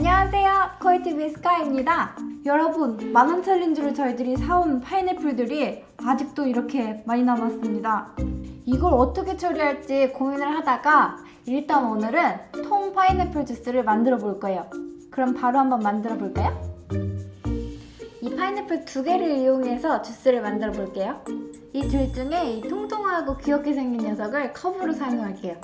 안녕하세요. 코이티비 스카이입니다. 여러분, 만원 챌린지로 저희들이 사온 파인애플들이 아직도 이렇게 많이 남았습니다. 이걸 어떻게 처리할지 고민을 하다가 일단 오늘은 통 파인애플 주스를 만들어 볼 거예요. 그럼 바로 한번 만들어 볼까요? 이 파인애플 두 개를 이용해서 주스를 만들어 볼게요. 이 둘 중에 이 통통하고 귀엽게 생긴 녀석을 컵으로 사용할게요.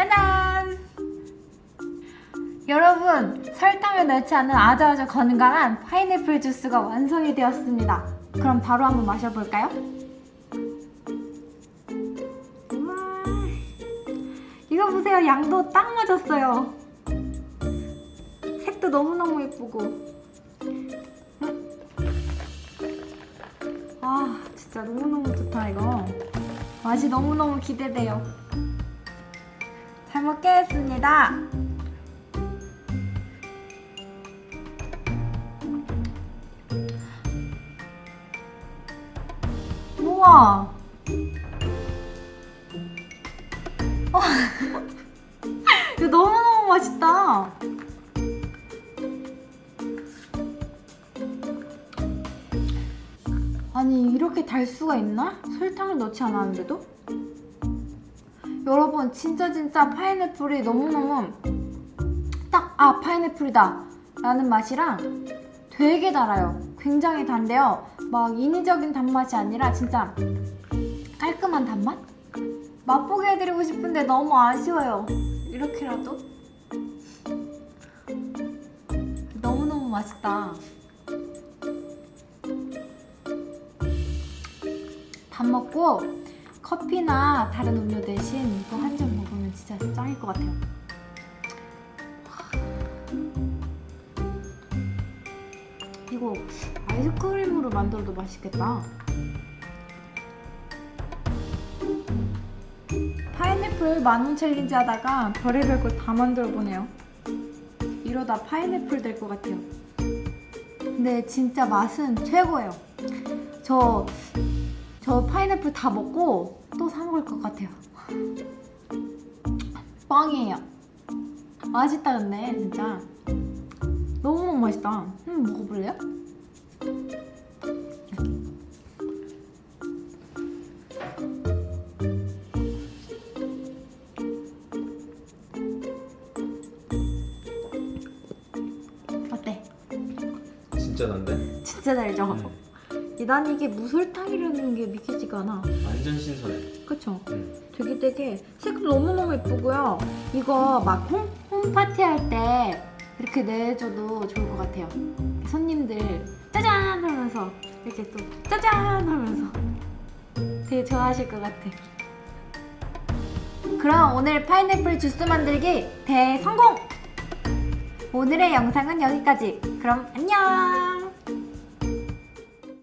짜잔! 여러분, 설탕을 넣지 않은 아주아주 건강한 파인애플 주스가 완성이 되었습니다. 그럼 바로 한번 마셔볼까요? 음, 이거 보세요. 양도 딱 맞았어요. 색도 너무너무 예쁘고. 아, 진짜 너무너무 좋다, 이거. 맛이 너무너무 기대돼요. 잘 먹겠습니다. 우와. 어. 이거 너무너무 맛있다. 아니 이렇게 달 수가 있나? 설탕을 넣지 않았는데도? 여러분 진짜 진짜 파인애플이 너무너무 딱 아 파인애플이다 라는 맛이랑 되게 달아요. 굉장히 단데요. 막 인위적인 단맛이 아니라 진짜 깔끔한 단맛? 맛보게 해드리고 싶은데 너무 아쉬워요. 이렇게라도? 너무너무 맛있다. 밥 먹고 커피나 다른 음료 대신 이거 한 잔 먹으면 진짜 짱일 것 같아요. 이거 아이스크림으로 만들어도 맛있겠다. 파인애플 만원 챌린지 하다가 별의별 걸 다 만들어 보네요. 이러다 파인애플 될 것 같아요. 근데 진짜 맛은 최고예요. 저, 저 파인애플 다 먹고 또 사 먹을 것 같아요. 빵이에요. 맛있다 근데 진짜 너무너무 맛있다. 음 먹어볼래요? 어때? 진짜 난데? 진짜 달죠? 응. 이난 이게 무설탕이라는 게 믿기지가 않아. 완전 신선해. 그쵸? 응. 되게 되게 색도 너무너무 예쁘고요. 이거 막 홈, 홈파티 할 때 이렇게 내줘도 좋을 것 같아요. 손님들 짜잔 하면서 이렇게 또 짜잔 하면서 되게 좋아하실 것 같아. 그럼 오늘 파인애플 주스 만들기 대성공! 오늘의 영상은 여기까지. 그럼 안녕!